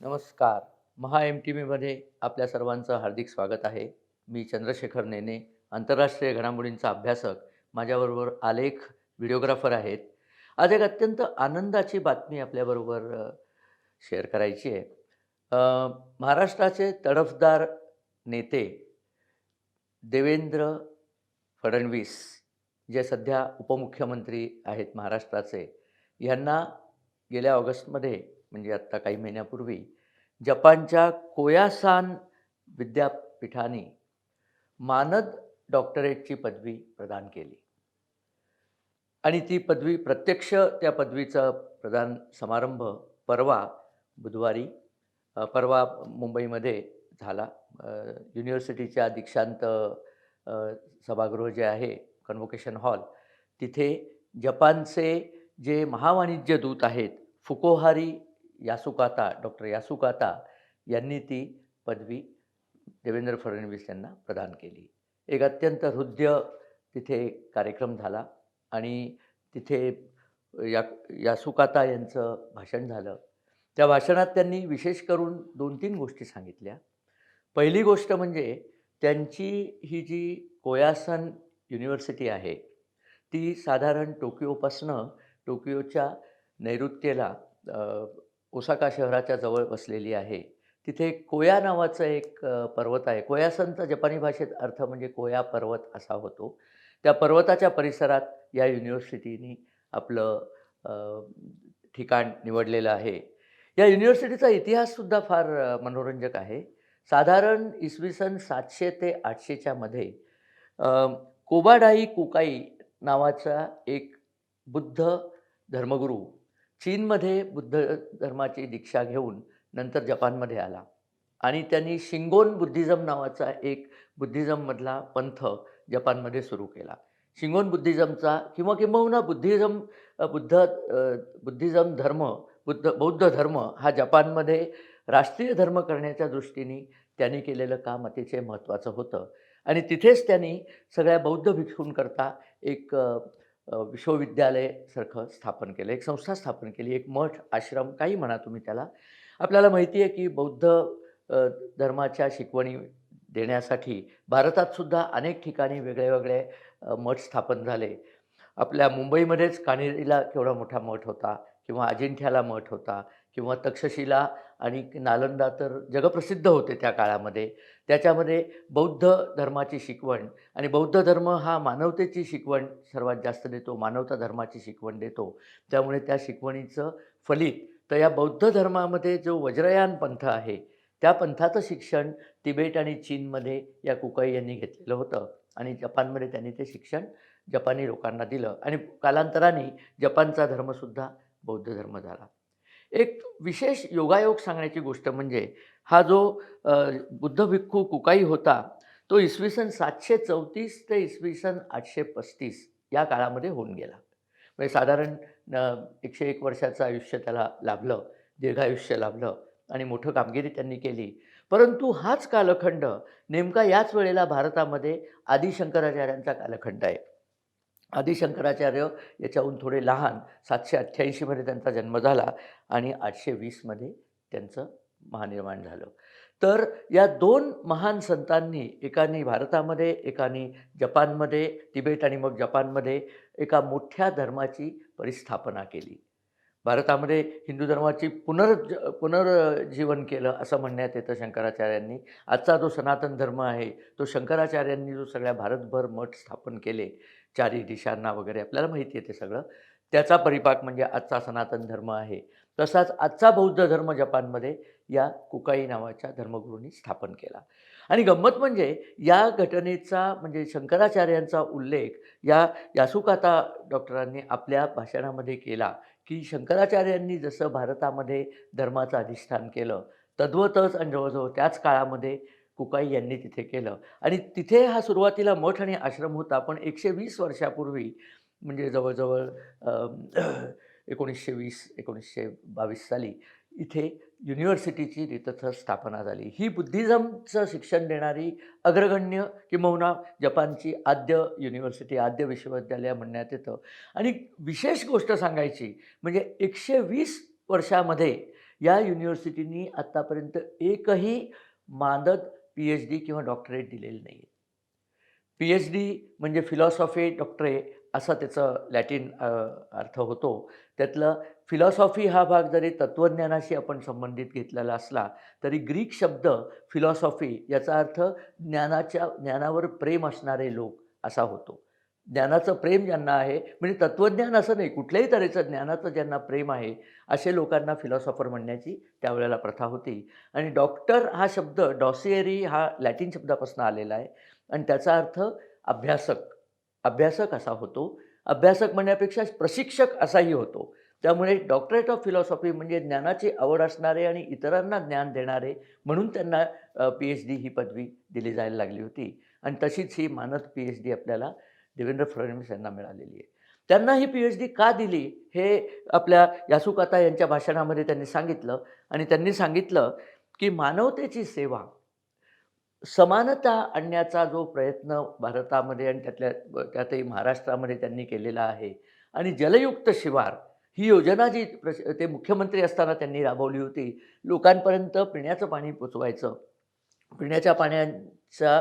नमस्कार. महा M T व्हीमध्ये आपल्या सर्वांचं हार्दिक स्वागत आहे. मी चंद्रशेखर नेने आंतरराष्ट्रीय घडामोडींचा अभ्यासक. माझ्याबरोबर आलेख व्हिडिओग्राफर आहेत. आज एक अत्यंत आनंदाची बातमी आपल्याबरोबर शेअर करायची आहे. महाराष्ट्राचे तडफदार नेते देवेंद्र फडणवीस जे सध्या उपमुख्यमंत्री आहेत महाराष्ट्राचे यांना गेल्या ऑगस्टमध्ये म्हणजे आत्ता काही महिन्यापूर्वी जपानच्या कोयासान विद्यापीठाने मानद डॉक्टरेटची पदवी प्रदान केली. आणि ती पदवी प्रत्यक्ष त्या पदवीचा प्रदान समारंभ परवा बुधवारी परवा मुंबईमध्ये झाला. युनिव्हर्सिटीच्या दीक्षांत सभागृह जे आहे कन्व्होकेशन हॉल तिथे जपानचे जे महावाणिज्य दूत आहेत फुकोहारी यासुकाता डॉक्टर यासुकाता यांनी ती पदवी देवेंद्र फडणवीस यांना प्रदान केली. एक अत्यंत हृदय तिथे कार्यक्रम झाला आणि तिथे या यासुकाता यांचं भाषण झालं. त्या भाषणात त्यांनी विशेष करून दोन तीन गोष्टी सांगितल्या. पहिली गोष्ट म्हणजे त्यांची ही जी कोयासन युनिव्हर्सिटी आहे ती साधारण टोकियोपासनं टोकियोच्या नैऋत्येला ओसाका शहराच्या जवळ वसलेली आहे. तिथे कोया नावाचं एक पर्वत आहे. कोयासनचा जपानी भाषेत अर्थ म्हणजे कोया पर्वत असा होतो. त्या पर्वताच्या परिसरात या युनिव्हर्सिटीनी आपलं ठिकाण निवडलेलं आहे. या युनिव्हर्सिटीचा इतिहाससुद्धा फार मनोरंजक आहे. साधारण इसवी सन सातशे ते आठशेच्या मध्ये कोबाडाई कुकाई नावाचा एक बुद्ध धर्मगुरू चीनमध्ये बुद्ध धर्माची दीक्षा घेऊन नंतर जपानमध्ये आला. आणि त्यांनी शिंगोन बुद्धिझम नावाचा एक बुद्धिझममधला पंथ जपानमध्ये सुरू केला. शिंगोन बुद्धिझमचा किंवा किंबहुना बुद्धिझम बुद्ध बुद्धिझम धर्म बुद्ध बौद्ध धर्म हा जपानमध्ये राष्ट्रीय धर्म करण्याच्या दृष्टीने त्यांनी केलेलं काम अतिशय महत्त्वाचं होतं. आणि तिथेच त्यांनी सगळ्या बौद्ध भिक्षूंकरता एक विश्वविद्यालयसारखं स्थापन केलं. एक संस्था स्थापन केली एक मठ आश्रम काही म्हणा तुम्ही त्याला. आपल्याला माहिती आहे की बौद्ध धर्माच्या शिकवणी देण्यासाठी भारतातसुद्धा अनेक ठिकाणी वेगळे वेगळे मठ स्थापन झाले. आपल्या मुंबईमध्येच कानेरीला केवढा मोठा मठ होता किंवा अजिंठ्याला मठ होता किंवा तक्षशिला आणि नालंदा तर जगप्रसिद्ध होते त्या काळामध्ये. त्याच्यामध्ये बौद्ध धर्माची शिकवण आणि बौद्ध धर्म हा मानवतेची शिकवण सर्वात जास्त देतो मानवता धर्माची शिकवण देतो. त्यामुळे त्या शिकवणीचं फलित तर या बौद्ध धर्मामध्ये जो वज्रयान पंथ आहे त्या पंथाचं शिक्षण तिबेट आणि चीनमध्ये या कुकाई यांनी घेतलेलं होतं आणि जपानमध्ये त्यांनी ते शिक्षण जपानी लोकांना दिलं आणि कालांतराने जपानचा धर्मसुद्धा बौद्ध धर्म झाला. एक विशेष योगायोग सांगण्याची गोष्ट म्हणजे हा जो बुद्ध भिक्खू कुकाई होता तो इसवी सन सातशे चौतीस ते इसवी सन आठशे पस्तीस या काळामध्ये होऊन गेला. म्हणजे साधारण एकशे एक वर्षाचं आयुष्य त्याला लाभलं दीर्घायुष्य लाभलं आणि मोठं कामगिरी त्यांनी केली. परंतु हाच कालखंड नेमका याच वेळेला भारतामध्ये आदिशंकराचार्यांचा कालखंड आहे. आदिशंकराचार्य याच्याहून थोडे लहान सातशे अठ्ठ्याऐंशीमध्ये त्यांचा जन्म झाला आणि आठशे वीसमध्ये त्यांचं महानिर्माण झालं. तर या दोन महान संतांनी एकाने भारतामध्ये एकाने जपानमध्ये तिबेट आणि मग जपानमध्ये एका मोठ्या धर्माची परिस्थापना केली. भारतामध्ये हिंदू धर्माची पुनर्ज पुनर्जीवन केलं असं म्हणण्यात येतं शंकराचार्यांनी. आजचा जो सनातन धर्म आहे तो शंकराचार्यांनी जो सगळ्या भारतभर मठ स्थापन केले चारी दिशांना वगैरे आपल्याला माहिती आहे ते सगळं. त्याचा परिपाक म्हणजे आजचा सनातन धर्म आहे. तसाच आजचा बौद्ध धर्म जपानमध्ये या कुकाई नावाच्या धर्मगुरूंनी स्थापन केला. आणि गंमत म्हणजे या घटनेचा म्हणजे शंकराचार्यांचा उल्लेख या यासुकाता डॉक्टरांनी आपल्या भाषणामध्ये केला की शंकराचार्यांनी जसं भारतामध्ये धर्माचं अधिष्ठान केलं तद्वतच आणि जवळजवळ त्याच काळामध्ये कुकाई यांनी तिथे केलं. आणि तिथे हा सुरुवातीला मठ आणि आश्रम होता पण एकशे वीस वर्षापूर्वी म्हणजे जवळजवळ एकोणीसशे वीस एकोणीसशे बावीस साली इथे युनिव्हर्सिटीची तिथं स्थापना झाली. ही बुद्धिझमचं शिक्षण देणारी अग्रगण्य किंबहुना जपानची आद्य युनिव्हर्सिटी आद्य विश्वविद्यालय म्हणण्यात येतं. आणि विशेष गोष्ट सांगायची म्हणजे एकशे वीस वर्षामध्ये या युनिव्हर्सिटींनी आत्तापर्यंत एकही मानद पी एच डी किंवा डॉक्टरेट दिलेली नाही आहे पी एच डी म्हणजे फिलॉसॉफी डॉक्टरे असा त्याचं लॅटिन अर्थ होतो. त्यातलं फिलॉसॉफी हा भाग जरी तत्त्वज्ञानाशी आपण संबंधित घेतलेला असला तरी ग्रीक शब्द फिलॉसॉफी याचा अर्थ ज्ञानाच्या ज्ञानावर प्रेम असणारे लोक असा होतो. ज्ञानाचं प्रेम ज्यांना आहे म्हणजे तत्त्वज्ञान असं नाही कुठल्याही तऱ्हेचं ज्ञानाचं ज्यांना प्रेम आहे असे लोकांना फिलॉसॉफर म्हणण्याची त्यावेळेला प्रथा होती. आणि डॉक्टर हा शब्द डॉसिएरी हा लॅटिन शब्दापासून आलेला आहे. आणि त्याचा अर्थ अभ्यासक. अभ्यासक असा होतो. अभ्यासक म्हणण्यापेक्षा प्रशिक्षक असाही होतो. त्यामुळे डॉक्टरेट ऑफ फिलॉसॉफी म्हणजे ज्ञानाची आवड असणारे आणि इतरांना ज्ञान देणारे म्हणून त्यांना पी एच डी ही पदवी दिली जायला लागली होती. आणि तशीच ही मानद पी एच डी आपल्याला देवेंद्र फडणवीस यांना मिळालेली आहे. त्यांना ही पी एच डी का दिली हे आपल्या यासुकाता यांच्या भाषणामध्ये त्यांनी सांगितलं आणि त्यांनी सांगितलं की मानवतेची सेवा समानता आणण्याचा जो प्रयत्न भारतामध्ये आणि त्यातल्या त्यातही महाराष्ट्रामध्ये त्यांनी केलेला आहे आणि जलयुक्त शिवार ही योजना जी प्रश ते मुख्यमंत्री असताना त्यांनी राबवली होती लोकांपर्यंत पिण्याचं पाणी पोचवायचं पिण्याच्या पाण्याचा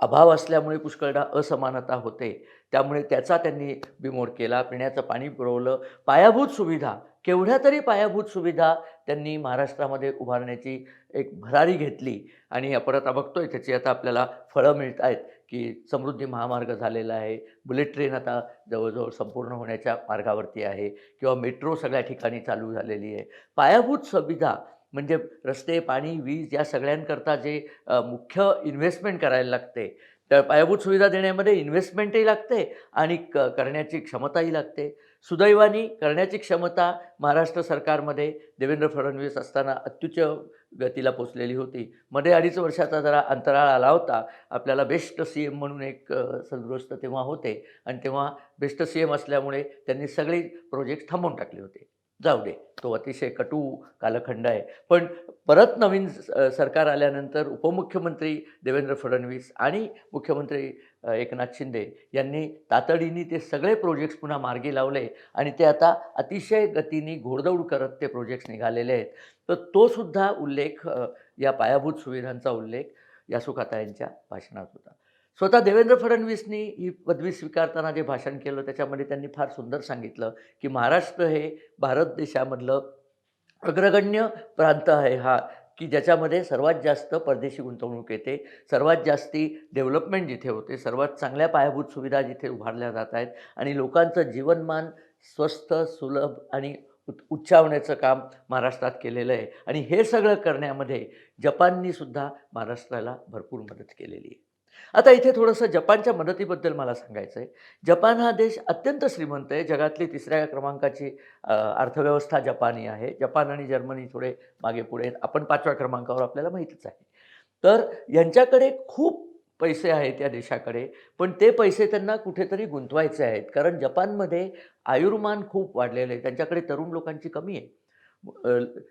अभाव असल्यामुळे पुष्कळदा असमानता होते. त्यामुळे त्याचा त्यांनी बिमोड केला पिण्याचं पाणी पुरवलं. पायाभूत सुविधा केवढ्या तरी पायाभूत सुविधा त्यांनी महाराष्ट्रामध्ये उभारण्याची एक भरारी घेतली. आणि आपण आता बघतोय त्याची आता आपल्याला फळं मिळत आहेत की समृद्धी महामार्ग झालेला आहे. बुलेट ट्रेन आता जवळजवळ संपूर्ण होण्याच्या मार्गावरती आहे किंवा मेट्रो सगळ्या ठिकाणी चालू झालेली आहे. पायाभूत सुविधा म्हणजे रस्ते पाणी वीज या सगळ्यांकरता जे मुख्य इन्व्हेस्टमेंट करायला लागते. तर पायाभूत सुविधा देण्यामध्ये इन्व्हेस्टमेंटही लागते आणि क करण्याची क्षमताही लागते. सुदैवाने करण्याची क्षमता महाराष्ट्र सरकारमध्ये देवेंद्र फडणवीस असताना अत्युच्च गतीला पोचलेली होती. मध्ये अडीच वर्षाचा जरा अंतराळ आला होता. आपल्याला बेस्ट सी एम म्हणून एक सदृष्ट तेव्हा होते आणि तेव्हा बेस्ट सी एम असल्यामुळे त्यांनी सगळे प्रोजेक्ट थांबवून टाकले होते. जाऊ दे. तो अतिशय कटू कालखंड आहे. पण परत नवीन सरकार आल्यानंतर उपमुख्यमंत्री देवेंद्र फडणवीस आणि मुख्यमंत्री एकनाथ शिंदे यांनी तातडीने ते सगळे प्रोजेक्ट्स पुन्हा मार्गी लावले आणि ते आता अतिशय गतीने घोडदौड करत ते प्रोजेक्ट्स निघालेले आहेत. तर तो सुद्धा उल्लेख या पायाभूत सुविधांचा उल्लेख यासुखाता यांच्या भाषणात होता. स्वतः देवेंद्र फडणवीसनी ही पदवी स्वीकारताना जे भाषण केलं त्याच्यामध्ये त्यांनी फार सुंदर सांगितलं की महाराष्ट्र हे भारत देशामधलं अग्रगण्य प्रांत आहे हा की ज्याच्यामध्ये सर्वात जास्त परदेशी गुंतवणूक येते सर्वात जास्ती डेव्हलपमेंट जिथे होते सर्वात चांगल्या पायाभूत सुविधा जिथे उभारल्या जात आहेत आणि लोकांचं जीवनमान स्वस्त सुलभ आणि उत उच्चावण्याचं काम महाराष्ट्रात केलेलं आहे. आणि हे सगळं करण्यामध्ये जपाननीसुद्धा महाराष्ट्राला भरपूर मदत केलेली आहे. आता इथे थोडंसं जपानच्या मदतीबद्दल मला सांगायचं आहे जपान हा देश अत्यंत श्रीमंत आहे. जगातली तिसऱ्या क्रमांकाची अर्थव्यवस्था जपानी आहे. जपान आणि जर्मनी थोडे मागे पुढे आहेत. आपण पाचव्या क्रमांकावर आपल्याला माहितीच आहे. तर यांच्याकडे खूप पैसे आहेत या देशाकडे पण ते पैसे त्यांना कुठेतरी गुंतवायचे आहेत. कारण जपानमध्ये आयुर्मान खूप वाढलेलं आहे. त्यांच्याकडे तरुण लोकांची कमी आहे.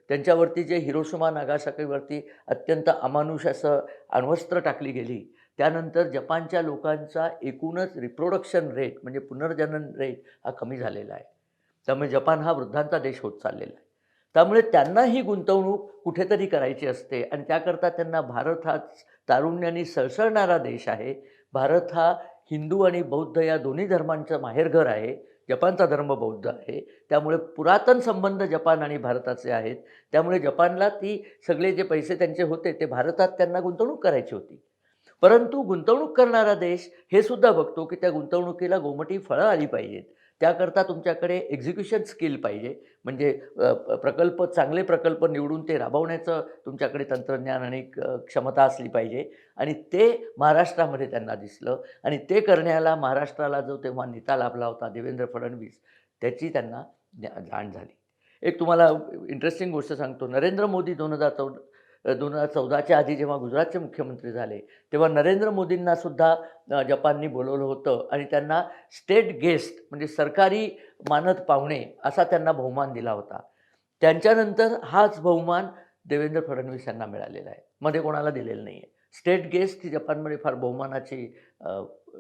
त्यांच्यावरती जे हिरोशुमा नागासाकीवरती अत्यंत अमानुष असं अण्वस्त्र टाकली गेली त्यानंतर जपानच्या लोकांचा एकूणच रिप्रोडक्शन रेट म्हणजे पुनर्जनन रेट हा कमी झालेला आहे. त्यामुळे जपान हा वृद्धांचा देश होत चाललेला आहे. त्यामुळे त्यांना ही गुंतवणूक कुठेतरी करायची असते आणि त्याकरता त्यांना भारत हा तारुण्याने सळसळणारा देश आहे. भारत हा हिंदू आणि बौद्ध या दोन्ही धर्मांचं माहेरघर आहे. जपानचा धर्म बौद्ध आहे. त्यामुळे पुरातन संबंध जपान आणि भारताचे आहेत. त्यामुळे जपानला ती सगळे जे पैसे त्यांचे होते ते भारतात त्यांना गुंतवणूक करायची होती. परंतु गुंतवणूक करणारा देश हे सुद्धा बघतो की त्या गुंतवणुकीला गोमटी फळं आली पाहिजेत. त्याकरता तुमच्याकडे एक्झिक्युशन स्किल पाहिजे. म्हणजे प्रकल्प चांगले प्रकल्प निवडून ते राबवण्याचं तुमच्याकडे तंत्रज्ञान आणि क- क्षमता असली पाहिजे. आणि ते महाराष्ट्रामध्ये त्यांना दिसलं. आणि ते करण्याला महाराष्ट्राला जो तेव्हा नेता लाभला होता देवेंद्र फडणवीस त्याची त्यांना जाण झाली. एक तुम्हाला इंटरेस्टिंग गोष्ट सांगतो. नरेंद्र मोदी दोन हजार चौदा दोन हजार चौदाच्या आधी जेव्हा गुजरातचे मुख्यमंत्री झाले तेव्हा नरेंद्र मोदींना सुद्धा जपाननी बोलवलं होतं आणि त्यांना स्टेट गेस्ट म्हणजे सरकारी मानद पाहुणे असा त्यांना बहुमान दिला होता. त्यांच्यानंतर हाच बहुमान देवेंद्र फडणवीस यांना मिळालेला आहे. मध्ये कोणाला दिलेलं नाही आहे स्टेट गेस्ट ही जपानमध्ये फार बहुमानाची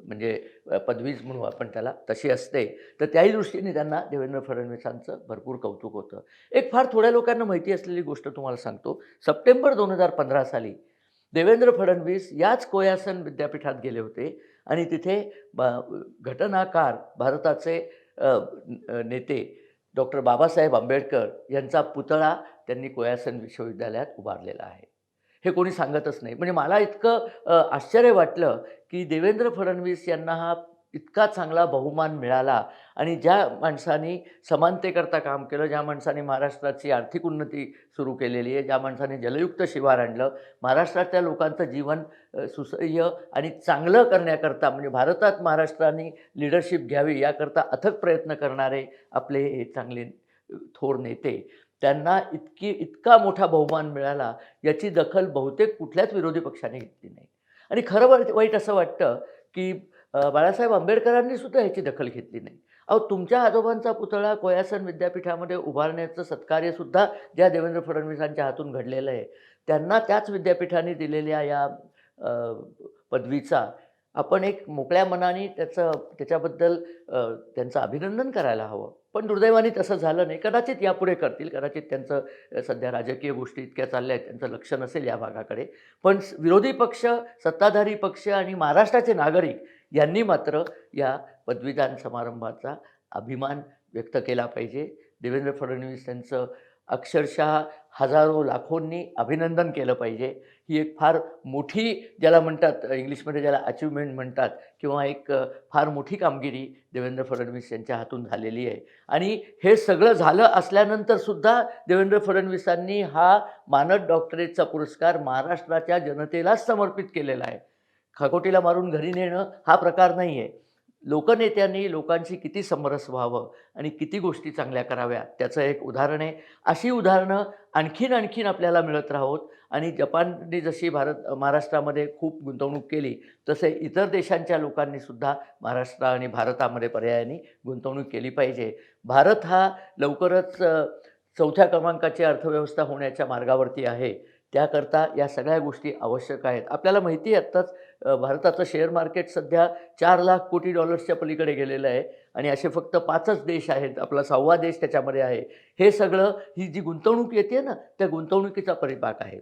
म्हणजे पदवीज पदवीच म्हणू आपण त्याला तशी असते. तर त्याही दृष्टीने त्यांना देवेंद्र फडणवीसांचं भरपूर कौतुक होतं. एक फार थोड्या लोकांना माहिती असलेली गोष्ट तुम्हाला सांगतो. सप्टेंबर दोन हजार पंधरा साली देवेंद्र फडणवीस याच कोयासन विद्यापीठात गेले होते आणि तिथे ब- घटनाकार भारताचे नेते डॉक्टर बाबासाहेब आंबेडकर यांचा पुतळा त्यांनी कोयासन विश्वविद्यालयात उभारलेला आहे. हे कोणी सांगतच नाही. म्हणजे मला इतकं आश्चर्य वाटलं की देवेंद्र फडणवीस यांना हा इतका चांगला बहुमान मिळाला आणि ज्या माणसांनी समानतेकरता काम केलं ज्या माणसाने महाराष्ट्राची आर्थिक उन्नती सुरू केलेली आहे ज्या माणसाने जलयुक्त शिवार आणलं महाराष्ट्रातल्या लोकांचं जीवन सुसह्य आणि चांगलं करण्याकरता म्हणजे भारतात महाराष्ट्राने लिडरशिप घ्यावी याकरता अथक प्रयत्न करणारे आपले हे चांगले थोर नेते. त्यांना इतकी इतका मोठा बहुमान मिळाला याची दखल बहुतेक कुठल्याच विरोधी पक्षाने घेतली नाही. आणि खरं वाईट वाईट असं वाटतं की बाळासाहेब आंबेडकरांनी सुद्धा ह्याची दखल घेतली नाही. अहो तुमच्या आजोबांचा पुतळा कोयासन विद्यापीठामध्ये उभारण्याचं सत्कार्यसुद्धा ज्या देवेंद्र फडणवीसांच्या हातून घडलेलं आहे त्यांना त्याच विद्यापीठाने दिलेल्या या पदवीचा आपण एक मोकळ्या मनाने त्याचं त्याच्याबद्दल त्यांचं अभिनंदन करायला हवं. पण दुर्दैवाने तसं झालं नाही. कदाचित यापुढे करतील. कदाचित त्यांचं सध्या राजकीय गोष्टी इतक्या चालल्या आहेत त्यांचं लक्ष नसेल या भागाकडे. पण विरोधी पक्ष सत्ताधारी पक्ष आणि महाराष्ट्राचे नागरिक यांनी मात्र या पदवीदान समारंभाचा अभिमान व्यक्त केला पाहिजे. देवेंद्र फडणवीस यांचं अक्षरशः हजारो लाखोंनी अभिनंदन केलं पाहिजे. ही एक फार मोठी ज्याला म्हणतात इंग्लिशमध्ये ज्याला अचिव्हमेंट म्हणतात किंवा एक फार मोठी कामगिरी देवेंद्र फडणवीस यांच्या हातून झालेली आहे. आणि हे सगळं झालं असल्यानंतरसुद्धा देवेंद्र फडणवीसांनी हा मानद डॉक्टरेटचा पुरस्कार महाराष्ट्राच्या जनतेलाच समर्पित केलेला आहे. खकोटीला मारून घरी नेणं हा प्रकार नाही आहे लोकनेत्यांनी लोकांशी किती समरस व्हावं आणि किती गोष्टी चांगल्या कराव्या त्याचं एक उदाहरण आहे. अशी उदाहरणं आणखीन आणखीन आपल्याला मिळत राहोत आणि जपानने जशी भारत महाराष्ट्रामध्ये खूप गुंतवणूक केली तसे इतर देशांच्या लोकांनीसुद्धा महाराष्ट्र आणि भारतामध्ये पर्यायाने गुंतवणूक केली पाहिजे. भारत हा लवकरच चौथ्या क्रमांकाची अर्थव्यवस्था होण्याच्या मार्गावरती आहे. त्याकरता या सगळ्या गोष्टी आवश्यक आहेत. आपल्याला माहिती आहे आत्ताच भारताचं शेअर मार्केट सध्या चार लाख कोटी डॉलर्सच्या पलीकडे गेलेलं आहे आणि असे फक्त पाचच देश आहेत आपला सहावा देश त्याच्यामध्ये आहे. हे सगळं ही जी गुंतवणूक येते ना त्या गुंतवणुकीचा परिपाक आहे.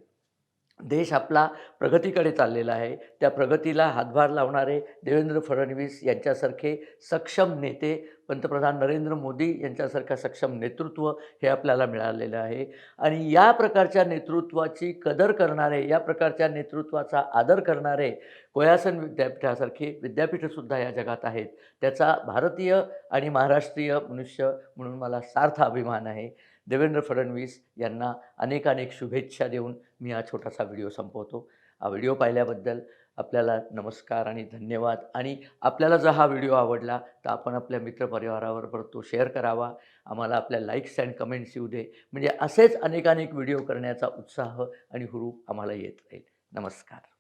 देश आपला प्रगतीकडे चाललेला आहे. त्या प्रगतीला हातभार लावणारे देवेंद्र फडणवीस यांच्यासारखे सक्षम नेते पंतप्रधान नरेंद्र मोदी यांच्यासारखं सक्षम नेतृत्व हे आपल्याला मिळालेलं आहे. आणि या प्रकारच्या नेतृत्वाची कदर करणारे या प्रकारच्या नेतृत्वाचा आदर करणारे कोयासन विद्यापीठासारखी विद्यापीठंसुद्धा या जगात आहेत. त्याचा भारतीय आणि महाराष्ट्रीय मनुष्य म्हणून मला सार्थ अभिमान आहे. देवेंद्र फडणवीस यांना अनेकानेक शुभेच्छा देऊन मी हा छोटासा व्हिडिओ संपवतो. हा व्हिडिओ पाहिल्याबद्दल आपल्याला नमस्कार आणि धन्यवाद. आणि आपल्याला जर हा व्हिडिओ आवडला तर आपण आपल्या मित्रपरिवाराबरोबर तो शेअर करावा. आम्हाला आपल्या लाईक्स अँड कमेंट्स येऊ दे. म्हणजे असेच अनेकानेक व्हिडिओ करण्याचा उत्साह आणि हुरूप आम्हाला येत राहील. नमस्कार.